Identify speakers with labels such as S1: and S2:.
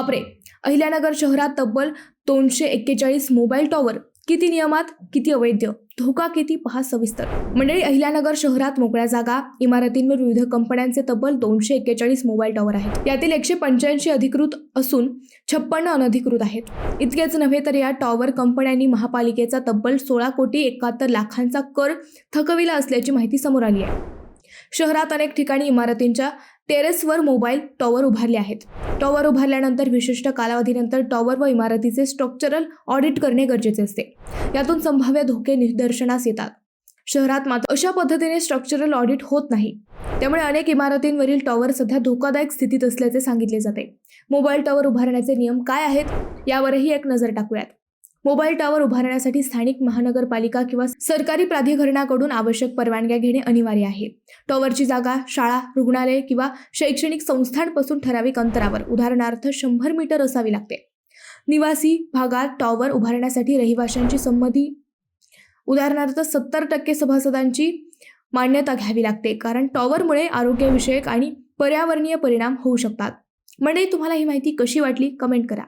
S1: बापरे. अहिल्यानगर शहरात तब्बल दोनशे एक्केचाळीस मोबाईल टॉवर किती नियमात किती अवैध धोका किती पहा सविस्तर. मंडळी अहिल्यानगर शहरात मोकळ्या जागा इमारतींवर विविध कंपन्यांचे तब्बल दोनशे एक्केचाळीस मोबाईल टॉवर आहेत. यातील एकशे पंच्याऐंशी अधिकृत असून छप्पन्न अनधिकृत आहेत. इतकेच नव्हे तर या टॉवर कंपन्यांनी महापालिकेचा तब्बल सोळा कोटी एकाहत्तर लाखांचा कर थकविला असल्याची माहिती समोर आली आहे. शहरात अनेक ठिकाणी इमारतींच्या टेरेसवर मोबाईल टॉवर उभारले आहेत. टॉवर उभारल्यानंतर विशिष्ट कालावधीनंतर टॉवर व इमारतीचे स्ट्रक्चरल ऑडिट करणे गरजेचे असते. यातून संभाव्य धोके निदर्शनास येतात. शहरात मात्र अशा पद्धतीने स्ट्रक्चरल ऑडिट होत नाही. त्यामुळे अनेक इमारतींवरील टॉवर सध्या धोकादायक स्थितीत असल्याचे सांगितले जाते. मोबाईल टॉवर उभारण्याचे नियम काय आहेत? यावरही एक नजर टाकूयात. मोबाईल टॉवर उभारण्यासाठी स्थानिक महानगरपालिका किंवा सरकारी प्राधिकरणाकडून आवश्यक परवानग्या घेणे अनिवार्य आहे. टॉवरची जागा शाळा रुग्णालय किंवा शैक्षणिक संस्थांपासून ठराविक अंतरावर उदाहरणार्थ शंभर मीटर असावी लागते. निवासी भागात टॉवर उभारण्यासाठी रहिवाशांची संमती उदाहरणार्थ सत्तर टक्के सभासदांची मान्यता घ्यावी लागते कारण टॉवरमुळे आरोग्यविषयक आणि पर्यावरणीय परिणाम होऊ शकतात. म्हणजे तुम्हाला ही माहिती कशी वाटली? कमेंट करा.